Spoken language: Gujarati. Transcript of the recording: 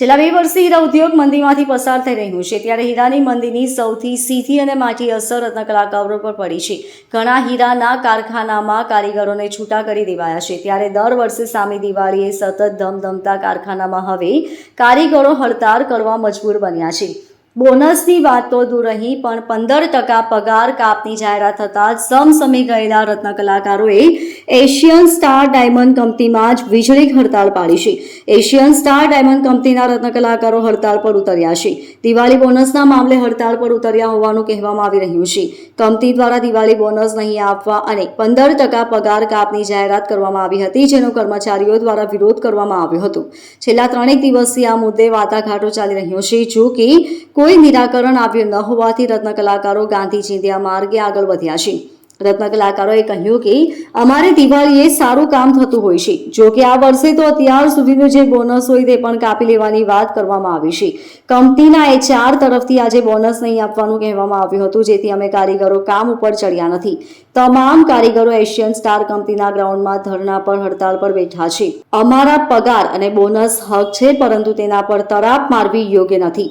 છેલ્લા બે વર્ષથી હીરા ઉદ્યોગ મંદીમાંથી પસાર થઈ રહ્યું છે. ત્યારે હીરાની મંદીની સૌથી સીધી અને માઠી અસર રત્નકલાકારો પર પડી છે. ઘણા હીરાના કારખાનામાં કારીગરોને છૂટા કરી દેવાયા છે. ત્યારે દર વર્ષે સામે દિવાળીએ સતત ધમધમતા કારખાનામાં હવે કારીગરો હડતાળ કરવા મજબૂર બન્યા છે. બોનસની વાત તો દૂર રહી, પણ પંદર ટકા પગાર કાપની જાહેરાત થતાં સમસમી ગયેલા રત્ન કલાકારોએ એશિયન સ્ટાર ડાયમંડ કંપનીમાં જ વીજળીક હડતાળ પાડી છે. એશિયન સ્ટાર ડાયમંડ કંપનીના રત્ન કલાકારો હડતાળ પર ઉતર્યા છે. દિવાળી બોનસના મામલે હડતાળ પર ઉતર્યા હોવાનું કહેવામાં આવી રહ્યું છે. કંપની દ્વારા દિવાળી બોનસ નહીં આપવા અને પંદર ટકા પગાર કાપની જાહેરાત કરવામાં આવી હતી, જેનો કર્મચારીઓ દ્વારા વિરોધ કરવામાં આવ્યો હતો. છેલ્લા ત્રણેક દિવસથી આ મુદ્દે વાટાઘાટો ચાલી રહ્યો છે જો કે કોઈ નિરાકરણ આવ્યું ન હોવાથી રત્ન કલાકારો ગાંધી ચિંધ્યા માર્ગે આગળ વધ્યા છે. રત્ન કલાકારોએ કહ્યું કે અમારે દિવાળીએ સારું કામ થતું હોય છે. જો કે આ વર્ષે તો અત્યાર સુધીનું જે બોનસ હોય તે પણ કાપી લેવાની વાત કરવામાં આવી છે. કંપનીના એચઆર તરફથી આજે બોનસ નહીં આપવાનું કહેવામાં આવ્યું હતું, જેથી અમે કારીગરો કામ ઉપર ચડ્યા નથી. તમામ કારીગરો એશિયન સ્ટાર કંપનીના ગ્રાઉન્ડમાં ધરણા પર, હડતાળ પર બેઠા છે. અમારા પગાર અને બોનસ હક છે, પરંતુ તેના પર તરાપ મારવી યોગ્ય નથી.